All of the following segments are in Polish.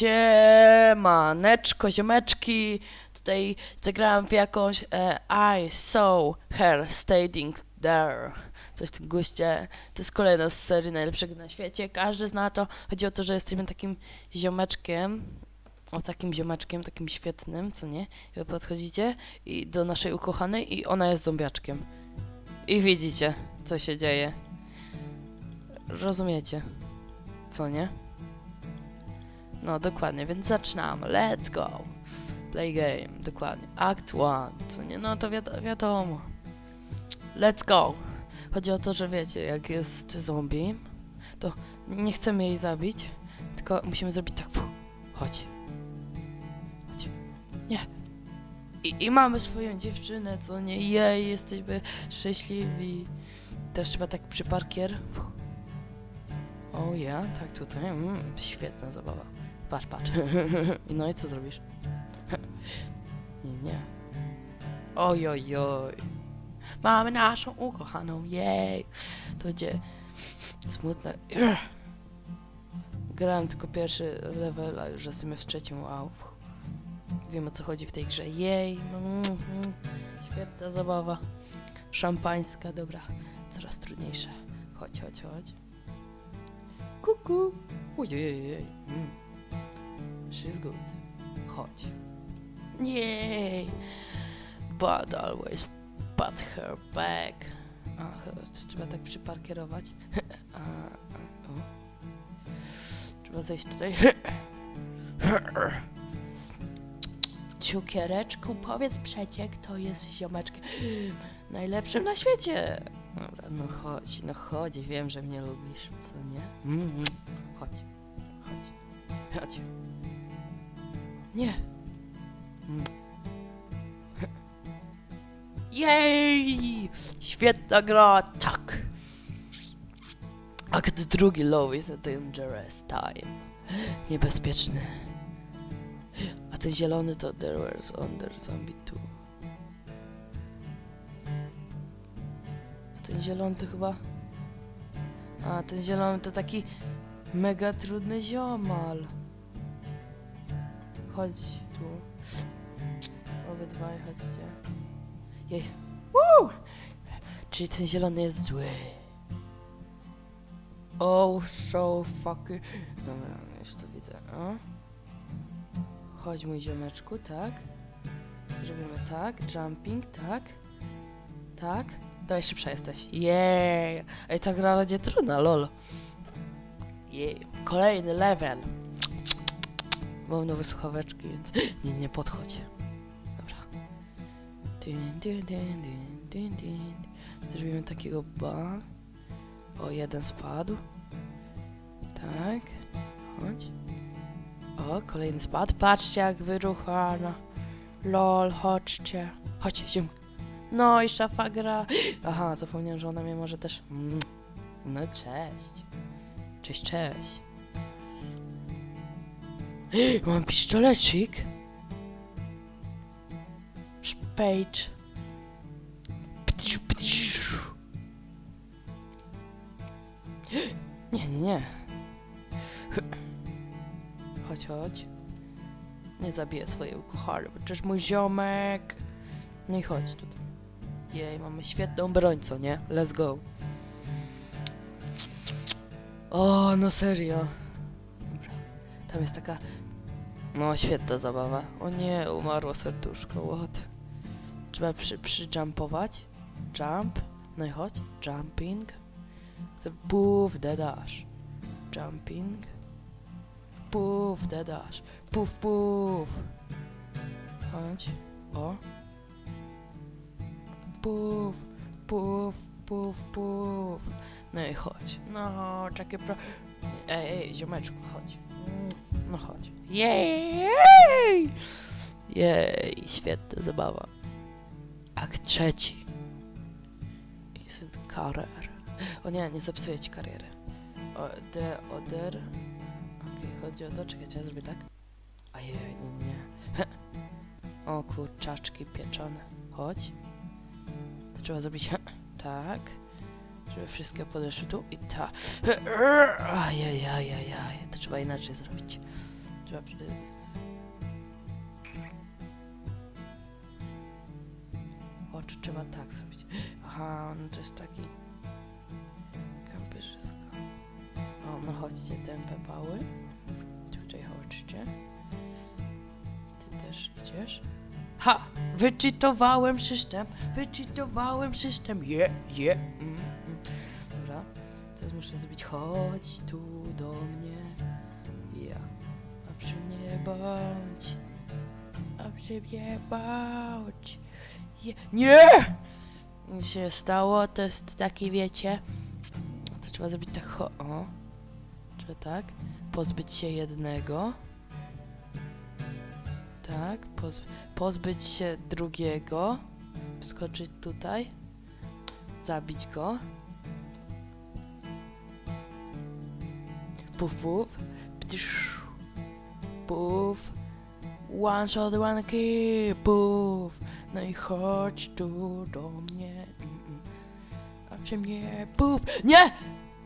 Siemaneczko, ziomeczki. Tutaj zagrałem w jakąś e, I saw her standing there. Coś w tym guście. To jest kolejna z serii najlepszego na świecie. Każdy zna to. Chodzi o to, że jesteśmy takim ziomeczkiem. O takim ziomeczkiem, takim świetnym, co nie? I wy podchodzicie i do naszej ukochanej i ona jest zombiaczkiem. I widzicie, co się dzieje. Rozumiecie, co nie? No, dokładnie, więc zaczynamy. Let's go. Play game, dokładnie. Act 1, co nie? No to wiado wiadomo. Let's go. Chodzi o to, że wiecie, jak jest zombie, to nie chcemy jej zabić, tylko musimy zrobić tak. Fuh, chodź. Chodź. Nie. I, I mamy swoją dziewczynę, co nie? Jej, jesteśmy szczęśliwi. Też trzeba tak przy parkier. Fuh. O ja, tak tutaj. Mm, świetna zabawa. Patrz, patrz. No i co zrobisz? nie, nie. Oj, oj, oj. Mamy naszą ukochaną, jej. To będzie smutne. Grałem tylko pierwszy level, a już jesteśmy w trzecim, wow. Wiem o co chodzi w tej grze. Jej. Mm, mm. Świetna zabawa. Szampańska, dobra. Coraz trudniejsze. Chodź, chodź, chodź. Kuku. Ojej. Mm. She's good. Chodź. Jej. But always pat her back. Ach, trzeba tak przyparkierować. A, o. Trzeba zejść tutaj. Cukiereczku, powiedz przecie, kto jest ziomeczkiem najlepszym na świecie. Dobra, no chodź, no chodź, wiem, że mnie lubisz, co nie? Mm, mm. Chodź, chodź, chodź. Nie. Mm. Jej! Świetna gra, tak. Akt drugi, low is a dangerous time. Niebezpieczny. A ten zielony to there was under zombie 2. zielony to chyba... A, ten zielony to taki mega trudny ziomal. Chodź tu. Obydwaj chodźcie. Jej. Woo! Czyli ten zielony jest zły. Oh, so fucking... Dobra, już to widzę. O. Chodź mój ziomeczku, tak. Zrobimy tak. Jumping, tak. Tak. Dawaj, szybsza jesteś. Jej! Ej, ta gra będzie trudna, lol. Jej. Kolejny level. Mam nowe słuchaweczki, więc nie, nie podchodź. Dobra. Zrobimy takiego ba. O, jeden spadł. Tak. Chodź. O, kolejny spadł. Patrzcie, jak wyruchana. Lol, chodźcie. Chodź, ziem. No i szafa gra. Aha, zapomniałem, że ona mnie może też... Mm. No cześć. Cześć, cześć. Mam pistolecik. Page. Nie, nie, nie. Chodź, chodź. Nie zabiję swojej ukochanej, bo przecież mój ziomek. No i chodź tutaj. Jej, mamy świetną broń, co nie? Let's go. O, no serio. Dobra. Tam jest taka... No, świetna zabawa. O nie, umarło serduszko, what? Trzeba przy, przijumpować. Jump. No i chodź. Jumping. The dash. Jumping. Poof, the dash. Poof, poof. Chodź. O. Poof, poof, poof, poof. No i chodź. No, takie pro... Ej, ej, ziomeczku, chodź. No chodź. Jej! Jej, świetna zabawa. Akt trzeci. Jest karier. O nie, nie zepsuję ci kariery. O, the other... Okej, chodzi o to, czekajcie, ja zrobię tak. Ajej, nie, nie. O kurczaczki pieczone. Chodź. Trzeba zrobić tak. Żeby wszystkie podeszły tu i ta. Ajajajajaj. To trzeba inaczej zrobić. Trzeba... Oczy trzeba tak zrobić. Aha, no to jest taki... Kampyrzysko. O, no chodźcie, tępe pały. Tutaj chodźcie. Ty też idziesz. Ha! Wyczytowałem system! Wyczytowałem system! Je, je! Mm, mm. Dobra. Teraz muszę zrobić chodź tu do mnie. Ja. A przy mnie bądź. A przy mnie bądź. Nie! Nic się stało, to jest taki, wiecie. To trzeba zrobić tak ho... O. Trzeba tak. Pozbyć się jednego. Tak. Poz... Pozbyć się drugiego. Wskoczyć tutaj. Zabić go. Puf, puf. Ptisz. Puf. One shot, one kill. Puf. No i chodź tu do mnie. A przy mnie. Puf. Nie!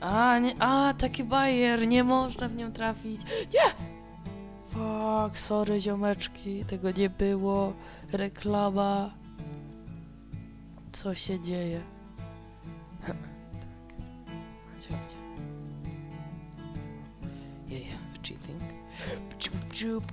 A, nie, a, taki bajer, nie można w nią trafić. Nie! Fuck, sorry ziomeczki, tego nie było. Reklama. Co się dzieje? tak. Chodź, chodź. Yeah, yeah, cheating. Pciup.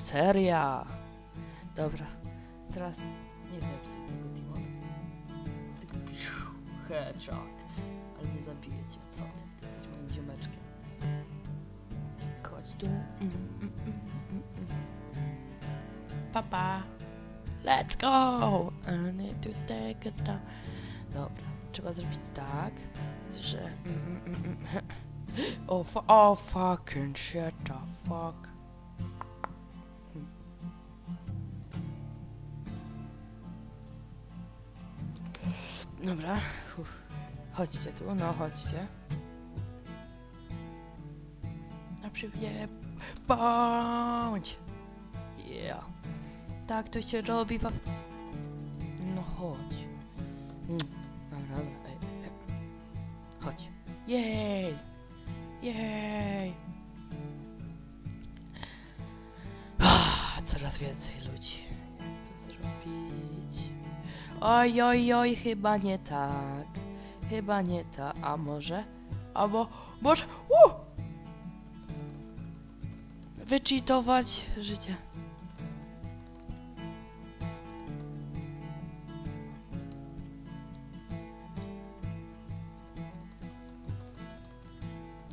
Seria. Dobra, teraz nie zepsuj tego Timon. Tylko psiu, headshot. Cię, co ty? Ty jesteś moim ziomeczkiem. Chodź tu. Mm, mm, mm, mm, mm. Papa. Let's go! I need to take a time. Dobra, trzeba zrobić tak, że... Mm, mm, mm. Oh, oh fucking shit the fuck. Dobra, uff. Chodźcie tu, no chodźcie. A przy mnie bądź! Yeah. Tak to się robi w... No chodź. Mm. Dobra, dobra, ej, ej. Chodź. Jej! Jej! Ah, Coraz więcej ludzi. Jak to zrobić? Oj, oj, oj, chyba nie tak. Chyba nie tak. A może? Albo może... Uh! Wycheatować życie.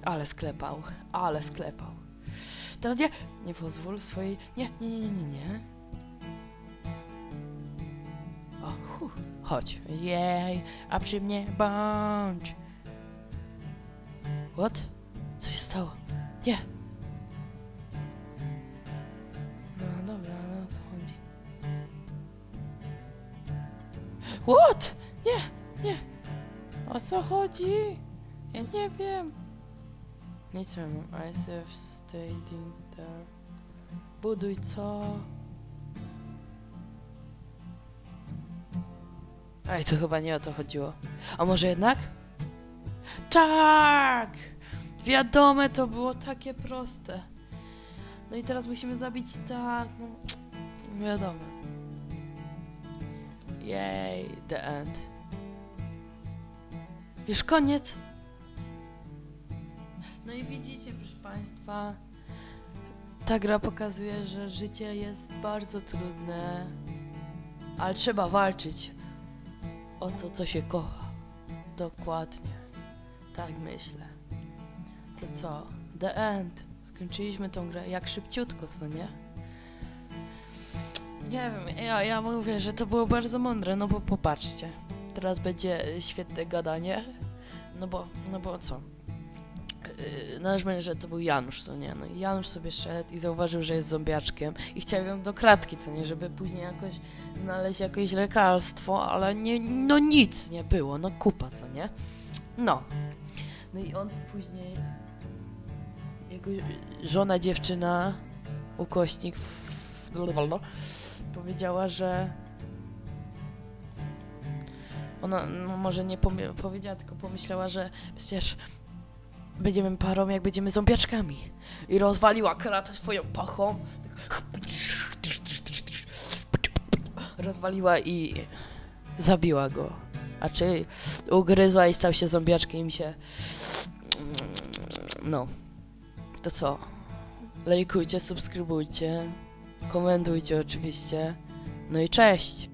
Ale sklepał, ale sklepał. Teraz nie, nie pozwól swojej... Nie, nie, nie, nie, nie, nie. Chodź. Jej, a przy mnie bądź. What? Co się stało? Nie. No dobra, no o co chodzi? What? Nie, nie. O co chodzi? Ja nie wiem. Nic nie mam. ISF staging there. Buduj co? Ej, to chyba nie o to chodziło. A może jednak? Tak! Wiadome, to było takie proste. No i teraz musimy zabić tak, no... Wiadomo. Jej, the end. Już koniec. No i widzicie, proszę Państwa, ta gra pokazuje, że życie jest bardzo trudne, ale trzeba walczyć o to, co się kocha. Dokładnie. Tak myślę. To co? The end. Skończyliśmy tą grę jak szybciutko, co nie? Nie wiem, ja, ja mówię, że to było bardzo mądre, no bo popatrzcie. Teraz będzie świetne gadanie. No bo, no bo co? Yy, Należy że to był Janusz, co nie? No i Janusz sobie szedł i zauważył, że jest zombiaczkiem i chciał ją do kratki, co nie? Żeby później jakoś znaleźć jakieś lekarstwo, ale nie, no nic nie było, no kupa, co nie? No. No i on później jego żona, dziewczyna, ukośnik, w- powiedziała, że ona no, może nie powiedziała, tylko pomyślała, że przecież będziemy parą, jak będziemy zombiaczkami. I rozwaliła kratę swoją pachą. Rozwaliła i zabiła go. A czy ugryzła i stał się zombiaczkiem i się... No. To co? Lajkujcie, subskrybujcie, komentujcie oczywiście. No i cześć!